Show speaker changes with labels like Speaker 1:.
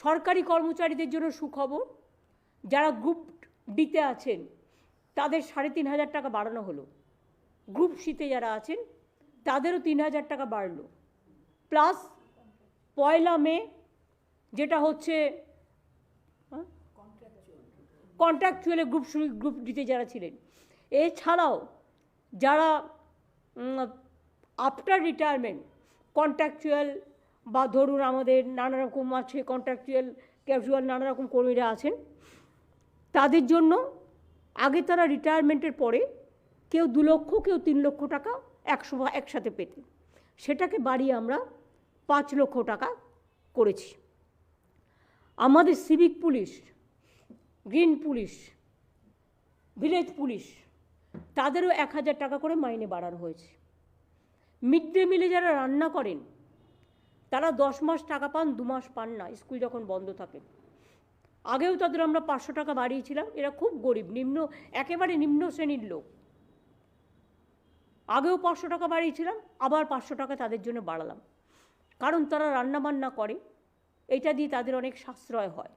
Speaker 1: সরকারি কর্মচারীদের জন্য সুখবর, যারা গ্রুপ ডিতে আছেন, তাদের সাড়ে তিন হাজার টাকা বাড়ানো হলো। গ্রুপ সিতে যারা আছেন, তাদেরও তিন হাজার টাকা বাড়লো। প্লাস পয়লা মে, যেটা হচ্ছে কন্ট্রাকচুয়ালে গ্রুপ গ্রুপ ডিতে যারা ছিলেন। এছাড়াও যারা আফটার রিটায়ারমেন্ট কন্ট্রাকচুয়াল বা ধরুন আমাদের নানা রকম আছে কন্ট্রাকচুয়াল ক্যাজুয়াল নানা রকম কর্মীরা আছেন, তাদের জন্য আগে তারা রিটায়ারমেন্টের পরে কেউ দু লক্ষ, কেউ তিন লক্ষ টাকা একশো একসাথে পেতেন। সেটাকে বাড়িয়ে আমরা পাঁচ লক্ষ টাকা করেছি। আমাদের civic police green police village police তাদেরও এক হাজার টাকা করে মাইনে বাড়ানো হয়েছে। মিড ডে মিলে যারা রান্না করেন তারা দশ মাস টাকা পান, দু মাস পান না, স্কুল যখন বন্ধ থাকে। আগেও তাদের আমরা পাঁচশো টাকা বাড়িয়েছিলাম, এরা খুব গরিব, নিম্ন, একেবারে নিম্ন শ্রেণির লোক। আগেও পাঁচশো টাকা বাড়িয়েছিলাম, আবার পাঁচশো টাকা তাদের জন্য বাড়ালাম। কারণ তারা রান্নাবান্না করে, এটা দিয়ে তাদের অনেক সাশ্রয় হয়।